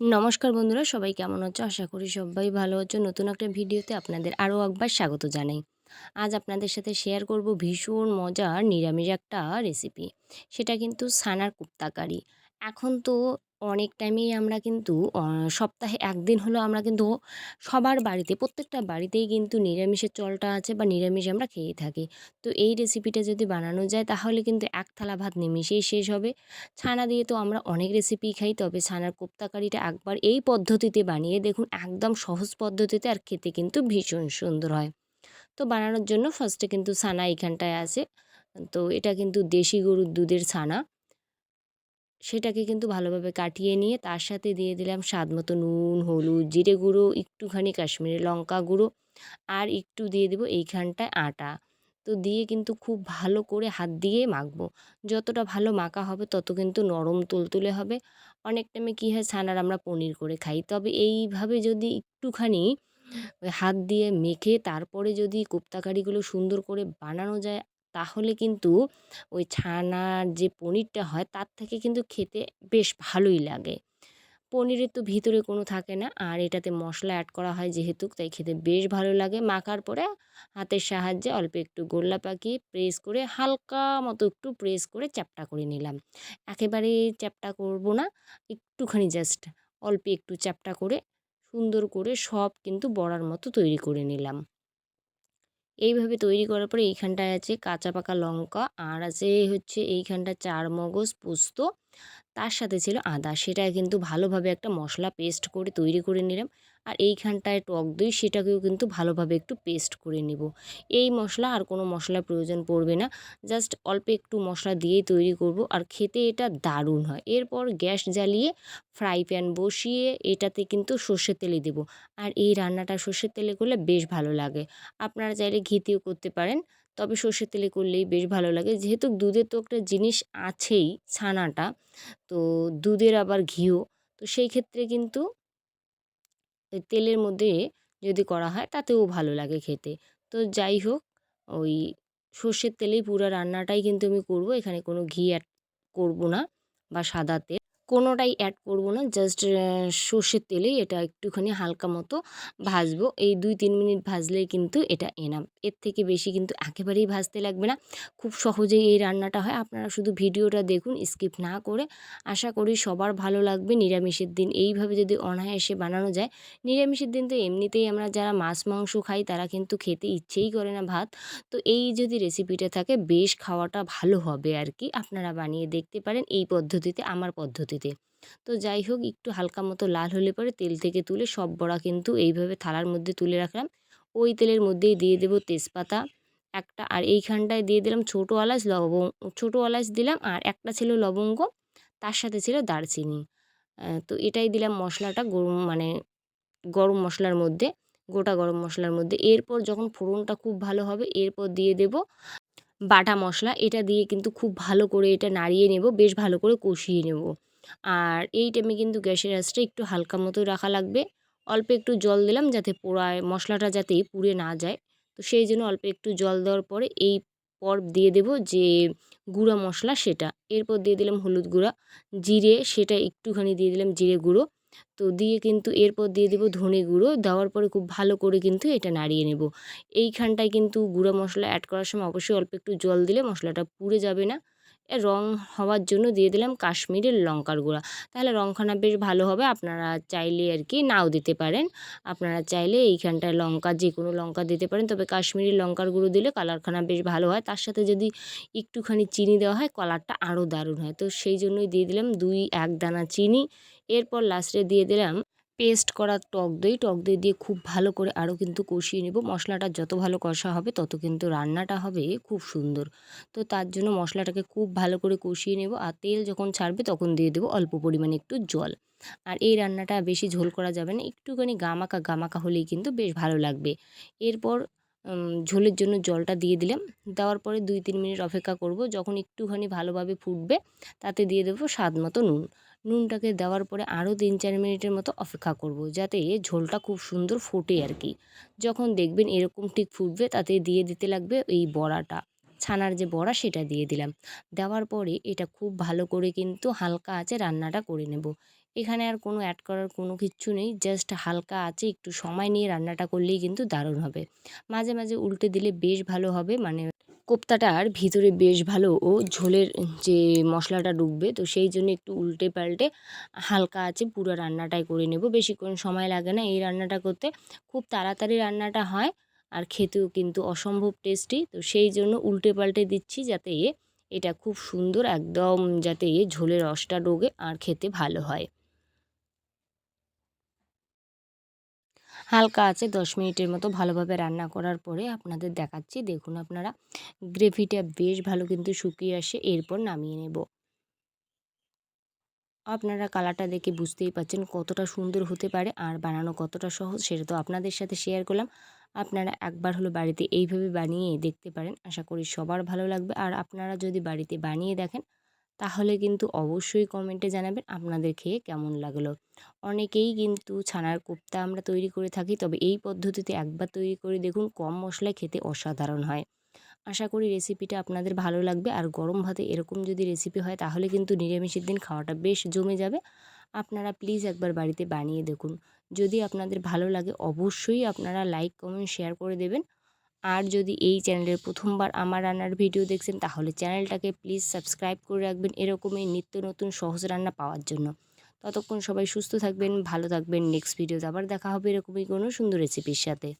নমস্কার বন্ধুরা, সবাই কেমন আছো? আশা করি সবাই ভালো আছো। নতুন একটা ভিডিওতে আপনাদের আরও একবার স্বাগত জানাই। আজ আপনাদের সাথে শেয়ার করব ভীষণ মজার নিরামিষ একটা রেসিপি সেটা কিন্তু সানার কুপ্তাকারি। এখন তো অনেক টাইমেই আমরা কিন্তু সপ্তাহে একদিন হলো আমরা কিন্তু সবার বাড়িতে, প্রত্যেকটা বাড়িতেই কিন্তু নিরামিষের চলটা আছে বা নিরামিষ আমরা খেয়ে থাকি। তো এই রেসিপিটা যদি বানানো যায়, তাহলে কিন্তু এক থালা ভাত নিমিশেই শেষ হবে। ছানা দিয়ে তো আমরা অনেক রেসিপি খাই, তবে ছানার কোপ্তাকারিটা একবার এই পদ্ধতিতে বানিয়ে দেখুন, একদম সহজ পদ্ধতিতে আর খেতে কিন্তু ভীষণ সুন্দর হয়। তো বানানোর জন্য ফার্স্টে কিন্তু ছানা এইখানটায় আছে। তো এটা কিন্তু দেশি গরুর দুধের ছানা। সেটাকে কিন্তু ভালোভাবে কাটিয়ে নিয়ে তার সাথে দিয়ে দিলাম স্বাদ মতো নুন, হলুদ, জিরে গুঁড়ো, একটুখানি কাশ্মীরি লঙ্কা গুঁড়ো আর একটু দিয়ে দেবো এইখানটায় আটা। তো দিয়ে কিন্তু খুব ভালো করে হাত দিয়ে মাখবো। যতটা ভালো মাখা হবে তত কিন্তু নরম তুলতুলে হবে। অনেক টাইমে কী হয় ছানার আমরা পনির করে খাই। তবে এইভাবে যদি একটুখানি হাত দিয়ে মেখে তারপরে যদি কোপ্তাকারিগুলো সুন্দর করে বানানো যায় তাহলে কিন্তু ওই ছানার যে পনিরটা হয়, তার থেকে কিন্তু খেতে বেশ ভালোই লাগে। পনিরের তো ভিতরে কোনো থাকে না। আর এটাতে মশলা অ্যাড করা হয় যেহেতু, তাই খেতে বেশ ভালো লাগে। মাখার পরে হাতের সাহায্যে অল্প একটু গোল্লা পাকিয়ে প্রেস করে হালকা মতো একটু প্রেস করে চ্যাপটা করে নিলাম। একেবারে চ্যাপটা করব না, একটুখানি জাস্ট অল্প একটু চ্যাপটা করে সুন্দর করে সব কিন্তু বড়ার মতো তৈরি করে নিলাম। এইভাবে তৈরি করার পরে এইখানটায় আছে কাঁচা পাকা লঙ্কা আর আছে হচ্ছে এইখানটা চার মগজ পোস্ত। তার সাথে ছিল আদা। সেটা কিন্তু ভালোভাবে একটা মশলা পেস্ট করে তৈরি করে নিলাম। আর এইখানটায় টক দই, সেটাকেও কিন্তু ভালোভাবে একটু পেস্ট করে নেব। এই মশলা আর কোনো মশলার প্রয়োজন পড়বে না জাস্ট অল্প একটু মশলা দিয়েই তৈরি করব আর খেতে এটা দারুণ হয়। এরপর গ্যাস জ্বালিয়ে ফ্রাই প্যান বসিয়ে এটাতে কিন্তু সর্ষের তেলে দেব। আর এই রান্নাটা সর্ষের তেলে করলে বেশ ভালো লাগে। আপনারা চাইলে ঘিতেও করতে পারেন, তবে সর্ষের তেলে করলেই বেশ ভালো লাগে। যেহেতু দুধের তো একটা জিনিস আছেই, ছানাটা, তো দুধের আবার ঘিও, তো সেই ক্ষেত্রে কিন্তু ওই তেলের মধ্যে যদি করা হয় তাতেও ভালো লাগে খেতে। তো যাই হোক, ওই সর্ষের তেলেই পুরো রান্নাটাই কিন্তু আমি করব। এখানে কোনো ঘি অ্যাড করব না বা সাদা তেল। কোনোটাই অ্যাড করব না জাস্ট সর্ষের তেলেই এটা একটুখানি হালকা মতো ভাজবো। এই দুই তিন মিনিট ভাজলেই কিন্তু এটা এনাম। এর থেকে বেশি কিন্তু একেবারেই ভাজতে লাগবে না। খুব সহজেই এই রান্নাটা হয়। আপনারা শুধু ভিডিওটা দেখুন স্কিপ না করে আশা করি সবার ভালো লাগবে। নিরামিষের দিন এইভাবে যদি অনায়াসে বানানো যায়, নিরামিষের দিন তো এমনিতেই আমরা যারা মাছ, মাংস খাই, তারা কিন্তু খেতে ইচ্ছেই করে না ভাত। তো এই যদি রেসিপিটা থাকে, বেশ খাওয়াটা ভালো হবে আর কি আপনারা বানিয়ে দেখতে পারেন। এই পদ্ধতিতে, আমার পদ্ধতিতে তো যাই হোক, একটু হালকা মতো লাল হলে পরে তেল থেকে তুলে সব বড়া কিন্তু এইভাবে থালার মধ্যে তুলে রাখলাম। ওই তেলের মধ্যেই দিয়ে দেবো তেজপাতা একটা আর এইখানটায় দিয়ে দিলাম ছোটো এলাচ লবঙ্গ ছোটো এলাচ দিলাম আর একটা ছিল লবঙ্গ, তার সাথে ছিল দারচিনি। তো এটাই দিলাম মশলাটা গরম মানে গরম মশলার মধ্যে, গোটা গরম মশলার মধ্যে। এরপর যখন ফোড়নটা খুব ভালো হবে, এরপর দিয়ে দেব বাটা মশলা। এটা দিয়ে কিন্তু খুব ভালো করে এটা নাড়িয়ে নেব, বেশ ভালো করে কষিয়ে নেব। আর এই টাইমে কিন্তু গ্যাসের আঁচটা একটু হালকা মতো রাখা লাগবে। অল্প একটু জল দিলাম যাতে পোড়ায়, মশলাটা যাতে পুড়ে না যায়। তো সেই জন্য অল্প একটু জল দেওয়ার পরে এই পর দিয়ে দেব যে গুঁড়া মশলা সেটা। এরপর দিয়ে দিলাম হলুদ গুঁড়া, জিরে সেটা একটুখানি দিয়ে দিলাম জিরে গুঁড়ো। তো দিয়ে কিন্তু এরপর দিয়ে দেবো ধনে গুঁড়ো, দেওয়ার পরে খুব ভালো করে কিন্তু এটা নাড়িয়ে নেব। এইখানটায় কিন্তু গুঁড়া মশলা অ্যাড করার সময় অবশ্যই অল্প একটু জল দিলে মশলাটা পুড়ে যাবে না। রং হওয়ার জন্য দিয়ে দিলাম কাশ্মীরের লঙ্কার গুঁড়া। তাহলে রংখানা বেশ ভালো হবে, আপনারা চাইলে আর কি নাও দিতে পারেন। আপনারা চাইলে এইখানটায় লঙ্কা যে কোনো লঙ্কা দিতে পারেন, তবে কাশ্মীরি লঙ্কার গুঁড়ো দিলে কালারখানা বেশ ভালো হয়। তার সাথে যদি একটুখানি চিনি দেওয়া হয়, কালারটা আরও দারুণ হয়। তো সেই জন্যই দিয়ে দিলাম দুই, এক দানা চিনি। এরপর লাস্টে দিয়ে দিলাম পেস্ট করা টক দই টক দই দিয়ে খুব ভালো করে আরও কিন্তু কষিয়ে নেব। মশলাটা যত ভালো কষা হবে, তত কিন্তু রান্নাটা হবে খুব সুন্দর। তো তার জন্য মশলাটাকে খুব ভালো করে কষিয়ে নেব আর তেল যখন ছাড়বে তখন দিয়ে দেবো অল্প পরিমাণে একটু জল। আর এই রান্নাটা বেশি ঝোল করা যাবে না, একটুখানি গামাকা গামাকা হলেই কিন্তু বেশ ভালো লাগবে। এরপর ঝোলের জন্য জলটা দিয়ে দিলাম। দেওয়ার পরে দুই তিন মিনিট অপেক্ষা করব, যখন একটুখানি ভালোভাবে ফুটবে তাতে দিয়ে দেবো স্বাদ মতো নুন। নুনটাকে দেওয়ার পরে আরও তিন চার মিনিটের মতো অপেক্ষা করব, যাতে ঝোলটা খুব সুন্দর ফোটে আর কি। যখন দেখবেন এরকম ঠিক ফুটবে, তাতে দিয়ে দিতে লাগবে এই বড়াটা। ছানার যে বড়া, সেটা দিয়ে দিলাম। দেওয়ার পরে এটা খুব ভালো করে কিন্তু হালকা আছে রান্নাটা করে নেব। এখানে আর কোনো অ্যাড করার কোনো কিচ্ছু নেই জাস্ট হালকা আছে একটু সময় নিয়ে রান্নাটা করলেই কিন্তু দারুণ হবে। মাঝে মাঝে উল্টে দিলে বেশ ভালো হবে মানে কোপ্তাটার ভিতরে বেশ ভালো ও ঝোলের যে মশলাটা ডুববে, তো সেই জন্য একটু উল্টে পাল্টে হালকা আছে পুরো রান্নাটাই করে নেব। বেশিক্ষণ সময় লাগে না এই রান্নাটা করতে। খুব তাড়াতাড়ি রান্নাটা হয় আর খেতেও কিন্তু অসম্ভব টেস্টি তো সেই জন্য উল্টে পাল্টে দিচ্ছি যাতে এটা খুব সুন্দর একদম যাতে ঝোলের রসটা ডোগে আর খেতে ভালো হয়। হালকা আছে, দশ মিনিটের মতো ভালোভাবে রান্না করার পরে আপনাদের দেখাচ্ছি। দেখুন আপনারা, গ্রেভিটা বেশ ভালো কিন্তু শুকিয়ে আসে, এরপর নামিয়ে নেব। আপনারা কালারটা দেখে বুঝতেই পাচ্ছেন কতটা সুন্দর হতে পারে আর বানানো কতটা সহজ, সেটা তো আপনাদের সাথে শেয়ার করলাম। আপনারা একবার হলো বাড়িতে এইভাবে বানিয়ে দেখতে পারেন, আশা করি সবার ভালো লাগবে। আর আপনারা যদি বাড়িতে বানিয়ে দেখেন তাহলে কিন্তু অবশ্যই কমেন্টে জানাবেন আপনাদের খেয়ে কেমন লাগল। অনেকেই কিন্তু ছানার কোপ্তা আমরা তৈরি করে থাকি, তবে এই পদ্ধতিতে একবার তৈরি করে দেখুন কম মশলায় খেতে অসাধারণ হয়। আশা করি রেসিপিটা আপনাদের ভালো লাগবে, আর গরম ভাতে এরকম যদি রেসিপি হয় তাহলে কিন্তু নিরামিষের দিন খাওয়াটা বেশ জমে যাবে। আপনারা প্লিজ একবার বাড়িতে বানিয়ে দেখুন। যদি আপনাদের ভালো লাগে অবশ্যই আপনারা লাইক কমেন্ট শেয়ার করে দেবেন। আর যদি এই চ্যানেলের প্রথমবার আমার রান্নার ভিডিও দেখছেন, তাহলে চ্যানেলটাকে প্লিজ সাবস্ক্রাইব করে রাখবেন এরকমই নিত্য নতুন সহজ রান্না পাওয়ার জন্য। ততক্ষণ সবাই সুস্থ থাকবেন, ভালো থাকবেন। নেক্সট ভিডিওতে আবার দেখা হবে এরকমই কোনো সুন্দর রেসিপির সাথে।